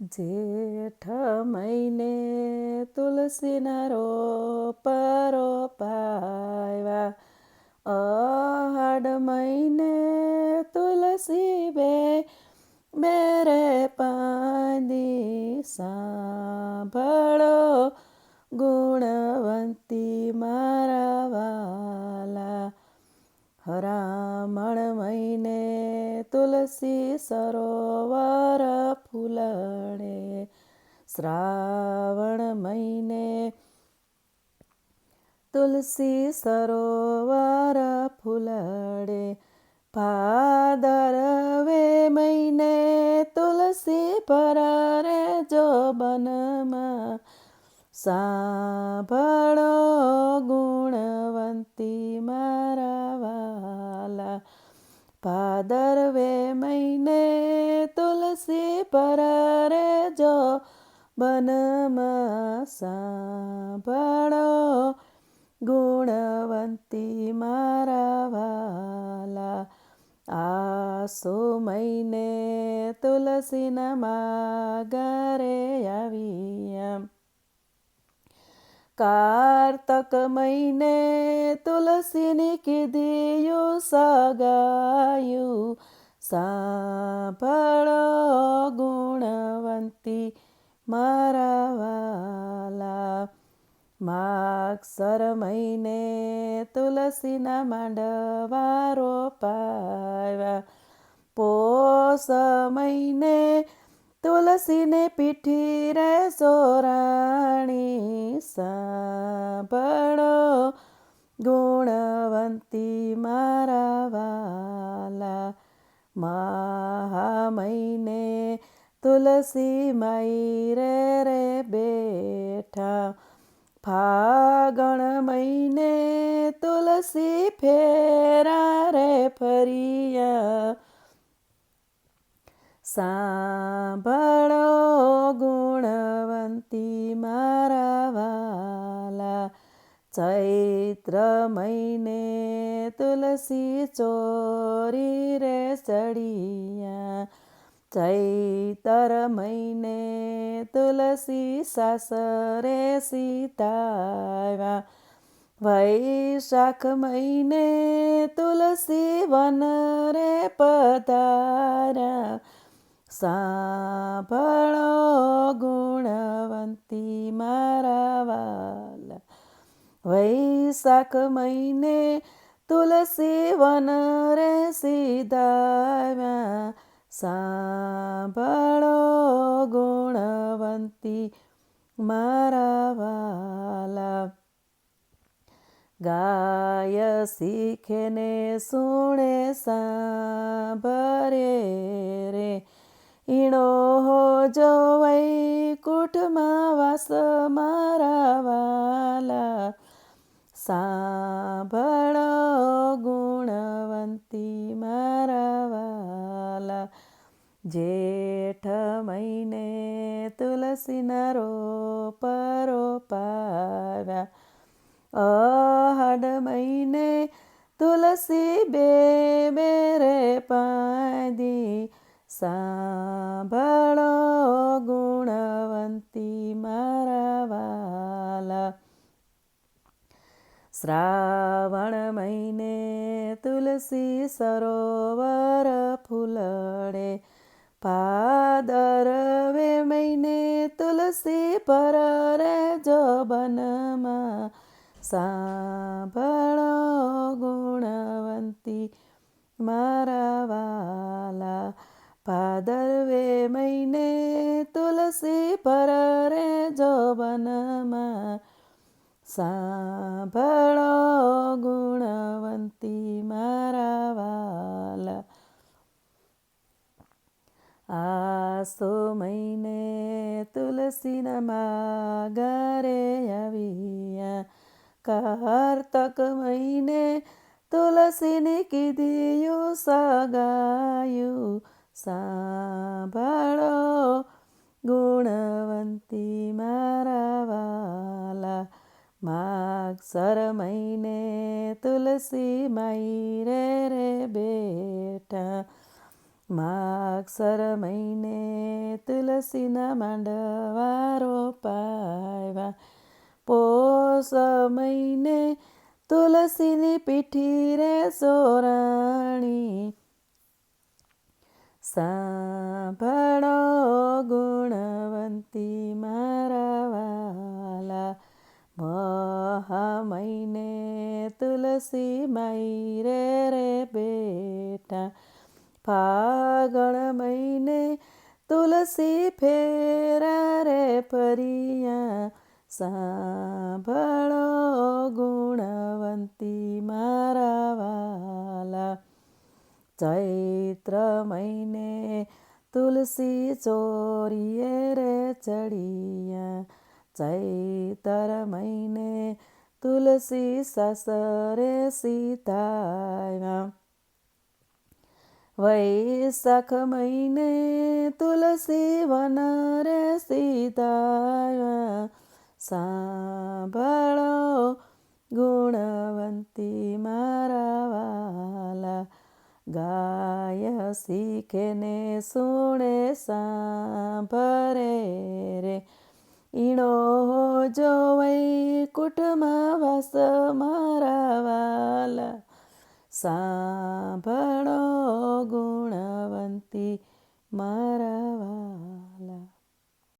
જેઠ મહિને તુલસીના રોપ પાયવા. અહાડ મહિને તુલસી બે બેરે પાંદી સાંભળો. ગુણવંતી મારા વાલા હરામણ મહિને તુલસી સરોવર ફૂલણે શ્રાવણ મહિને તુલસી સરોવર ફૂલડે ભાદરવે મહિને તુલસી પર રે જો બનમાં સાંભળો બનમાં સાંભળો ગુણવંતી મારા વાલા આસો મહિને તુલસીના માગરે આવી કારતક મહિને તુલસીની કીધીયું સગાયું, સાંભળો ગુણવંતી મારા વાલા સર મહિને તુલસીના માંડવા રોપાવ્યા પોષ મહિને તુલસીને પીઠી રે સોરાણી સાંભળો. ગુણવંતી મારા વાલા મહા મહિને તુલસી માઈ રે રે બેઠા ફાગણ મહિને તુલસી ફેરા રે ફરિયા સાંભળો ગુણવંતી મારા વાલા ચૈત્ર મહિને તુલસી ચોરી રે ચડિયા ચૈતર મહિને તુલસી સાસરે સીતાવ્યા. વૈશાખ મહિને તુલસી વન રે પધાર્યા. સાંભળો ગુણવંતી મારા વાલા. વૈશાખ મહિને તુલસી વન રે સીધાવ્યા. સાંભળો ગુણવંતી મારા વાલા. ગાય શીખે ને સુણે સાંભરે રે. ઈણો હો જો વૈકુંઠમાં વાસ મારા વાલા. સાંભળો ગુણવંતી જેઠ મહિને તુલસીના રોપ રોપાવ્યા અહડ મહિને તુલસી બે બેરે પાદી સાંભળો ગુણવંતી મારા વાલા. શ્રાવણ મહિને તુલસી સરોવર ફૂલડે ભાદરવે મહિને તુલસી પર રે જો બનમાં. સાંભળો ગુણવંતી મારા વાલા. ભાદરવે મહિને તુલસી પર રે જો બનમાં. સાંભળો ગુણવંતી મારા વાલા આસો મહિને તુલસીના માગરે આવ્યા કારતક મહિને તુલસીની કીધીયું સગાયું સાંભળો ગુણવંતી મારા વાલા માગસર મહિને તુલસી માઈ રે રે બેઠા માગસર મહિને તુલસીના માંડવા રોપાવ્યા પોષ મહિને તુલસીની પીઠી રે સોરાણી. સાંભળો ગુણવંતી મારા વાલા. મહામહિને તુલસી માઈ રે રે બેટા. ફાગણ મહિને તુલસી ફેરા રે ફરિયા. સાંભળો ગુણવંતી મારા વાલા. ચૈત્ર મહિને તુલસી ચોરીએ રે ચડિયા. ચૈતર મહિને તુલસી સસરે સીતાયા. વૈશાખ મહિને તુલસી વન રે સીતા સાંભળો ગુણવંતી મારા વાલા. ગાય શીખે ને સુણે સાંભરે રે. ઈણો જો વૈકુટમાં વાસ મારા વાલા. સાંભળો ગુણવંતી મારા